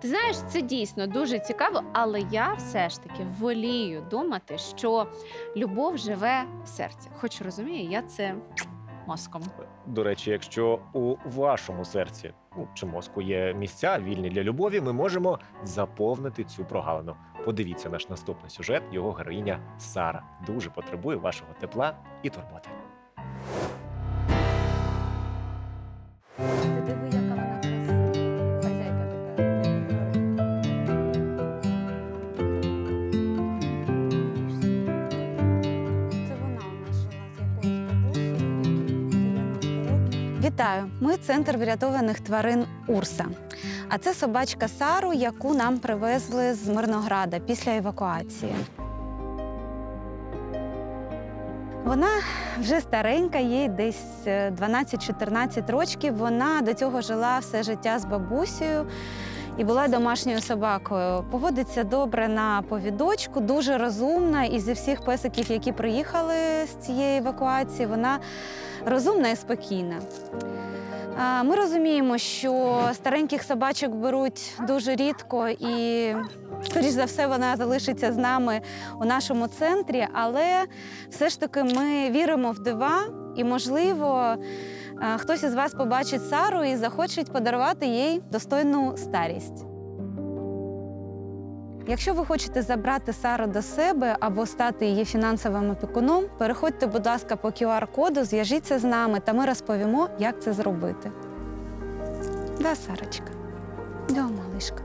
Ти знаєш, це дійсно дуже цікаво, але я все ж таки волію думати, що любов живе в серці. Хоч розумію, я це мозком. До речі, якщо у вашому серці ну, чи мозку є місця вільні для любові, ми можемо заповнити цю прогалину. Подивіться наш наступний сюжет. Його героїня Сара дуже потребує вашого тепла і турботи. Вітаю! Ми центр врятованих тварин Урса. А це собачка Сару, яку нам привезли з Мирнограда після евакуації. Вона вже старенька, їй десь е, 12-14 років. Вона до цього жила все життя з бабусею і була домашньою собакою. Поводиться добре на повідочку, дуже розумна. І зі всіх песиків, які приїхали з цієї евакуації, вона розумна і спокійна. Ми розуміємо, що стареньких собачок беруть дуже рідко і, скоріш за все, вона залишиться з нами у нашому центрі, але все ж таки ми віримо в дива, і, можливо, хтось із вас побачить Сару і захоче подарувати їй достойну старість. Якщо ви хочете забрати Сару до себе або стати її фінансовим опікуном, переходьте, будь ласка, по QR-коду, зв'яжіться з нами, та ми розповімо, як це зробити. Да, Сарочка. Да, малишка.